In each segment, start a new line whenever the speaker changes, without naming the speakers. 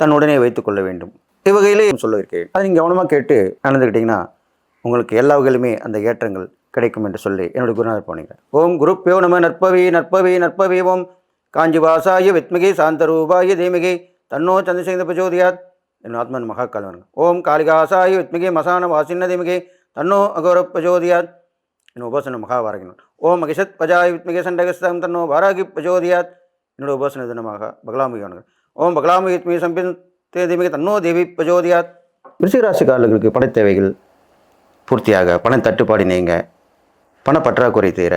தன்னுடனே வைத்துக் கொள்ள வேண்டும். இவ்வகையிலே சொல்லியிருக்கேன் அதை நீங்கள் கவனமாக கேட்டு நடந்துக்கிட்டிங்கன்னா உங்களுக்கு எல்லா வகையிலுமே அந்த ஏற்றங்கள் கிடைக்கும் என்று சொல்லி என்னுடைய குருநாதர் போனீங்க ஓம் குருப்பியோ நம நற்பவி நற்பவி நற்பவி ஓம். காஞ்சி வாசாய வித்மிகை சாந்தரூபாய தேமிகை தன்னோ சந்திரசேகர பிரச்சோதியாத். என் ஆத்மன் மகாகாலவன். ஓம் காளிகாசாய வித்மிகை மசான வாசின்ன தேமிகை தன்னோ அகோர பிரச்சோதியாத். என் உபாசன மகாவாரகினன் ஓம் மகிஷத் பஜாய் வித்மகி சண்டகஸ்தம் தன்னோ வாராகி பிரச்சோதியாத். என்னோட உபாசன தினமாக பகலாமுகி ஓம் பகலாமுகித்மி சம்பின் தேதிமிகை தன்னோ தேவி பிரச்சோதியாத் ரிஷிகராசிக்காரர்களுக்கு பணத் தேவைகள் பூர்த்தியாக பண தட்டுப்பாடு நீங்க பண பற்றாக்குறை தீர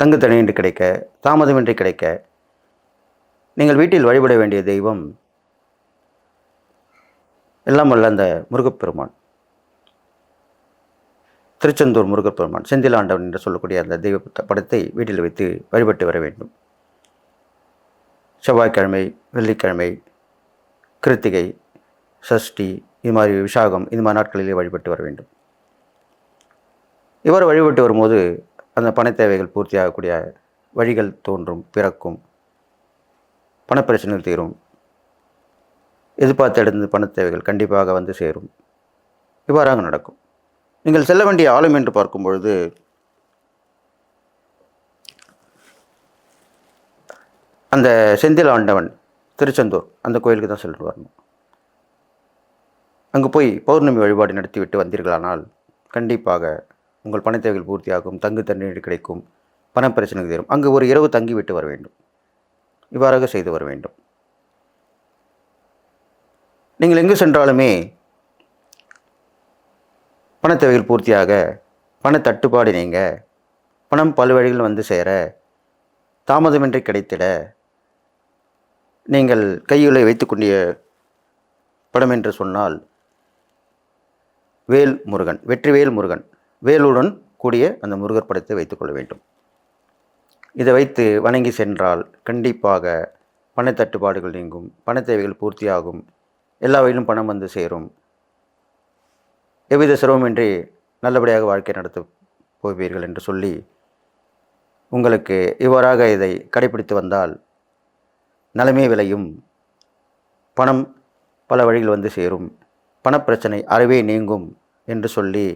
தங்கு தனியின்றி கிடைக்க தாமதமின்றி கிடைக்க நீங்கள் வீட்டில் வழிபட வேண்டிய தெய்வம் எல்லாம் வல்ல அந்த முருகப்பெருமான். திருச்செந்தூர் முருகப்பெருமான் செந்திலாண்டவன் என்று சொல்லக்கூடிய அந்த தெய்வ படத்தை வீட்டில் வைத்து வழிபட்டு வர வேண்டும். செவ்வாய்க்கிழமை வெள்ளிக்கிழமை கிருத்திகை சஷ்டி இது மாதிரி விசாகம் இது மாதிரி நாட்களிலே வழிபட்டு வர வேண்டும். இவர் வழிபட்டு வரும்போது அந்த பணத் தேவைகள் பூர்த்தியாகக்கூடிய வழிகள் தோன்றும் பிறக்கும். பணப்பிரச்சனைகள் தீரும். எதிர்பார்த்த இடந்து பணத் தேவைகள் கண்டிப்பாக வந்து சேரும். இவ்வாறாக நடக்கும். நீங்கள் செல்ல வேண்டிய ஆளும் என்று பார்க்கும் பொழுது அந்த செந்தில் ஆண்டவன் திருச்செந்தூர் அந்த கோயிலுக்கு தான் சென்று வரணும். அங்கே போய் பௌர்ணமி வழிபாடு நடத்திவிட்டு வந்தீர்களானால் கண்டிப்பாக உங்கள் பணத்தேவைகள் பூர்த்தியாகும் தங்கு தண்ணீர் கிடைக்கும் பண பிரச்சனைகள் தீரும். அங்கு ஒரு இரவு தங்கி விட்டு வர வேண்டும். இவ்வாறாக செய்து வர வேண்டும். நீங்கள் எங்கு சென்றாலுமே பணத் தேவைகள் பூர்த்தியாக பண தட்டுப்பாடு நீங்கள் பணம் பல வழிகள் வந்து சேர தாமதமின்றி கிடைத்திட நீங்கள் கைகளை வைத்துக்கொண்டிய படம் என்று சொன்னால் வேல் முருகன் வெற்றிவேல் முருகன் வேலுடன் கூடிய அந்த முருகர் படத்தை வைத்துக்கொள்ள வேண்டும். இதை வைத்து வணங்கி சென்றால் கண்டிப்பாக பணத் தட்டுப்பாடுகள் நீங்கும் பண தேவைகள் பூர்த்தியாகும் எல்லா வகையிலும் பணம் வந்து சேரும். எவ்வித சிரமமின்றி நல்லபடியாக வாழ்க்கை நடத்த போவீர்கள் என்று சொல்லி உங்களுக்கு இவ்வாறாக இதை கடைபிடித்து வந்தால் நலமே விளையும். பணம் பல வழிகள் வந்து சேரும். பணப்பிரச்சனை அறவே நீங்கும் என்று சொல்லி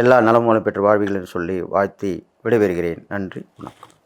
எல்லா நலமும் பெற்று வாழ்வீர்கள் என்று சொல்லி வாழ்த்தி விடைபெறுகிறேன். நன்றி வணக்கம்.